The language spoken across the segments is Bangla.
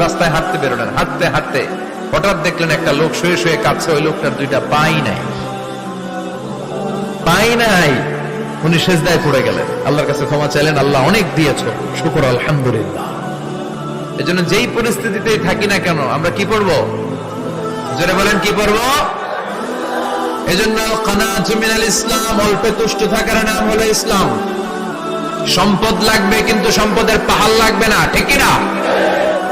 রাস্তায় হাঁটতে বেরোলেন। হাঁটতে হাঁটতে হঠাৎ দেখলেন একটা লোক শুয়ে শুয়ে কাঁদছে। ওই লোকটার দুইটা পাই নাই। পাই নাই। উনি সেজদায় পড়ে গেলেন। আল্লাহর কাছে ক্ষমা চাইলেন। আল্লাহ অনেক দিয়েছ। শুকর, আলহামদুলিল্লাহ। এজন্য যেই পরিস্থিতিতেই থাকি না কেন, আমরা কি পড়ব? বলেন, কি পড়ব? এজন্য কানাত মিনাল ইসলাম, অল্পে তুষ্ট থাকার নাম হলো ইসলাম। সম্পদ লাগবে, কিন্তু সম্পদের পাহাড় লাগবে না। ঠিক না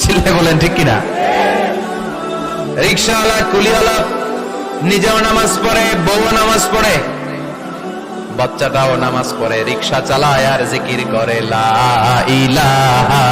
ছিলে বলেন, ঠিক কিনা? রিক্সাওয়ালা, কুলিওয়ালা, নিজেও নামাজ পড়ে বউ নামাজ পড়ে, বাচ্চাটাও নামাজ পড়ে, রিক্সা চালায় আর জিকির করে, লা ইলাহা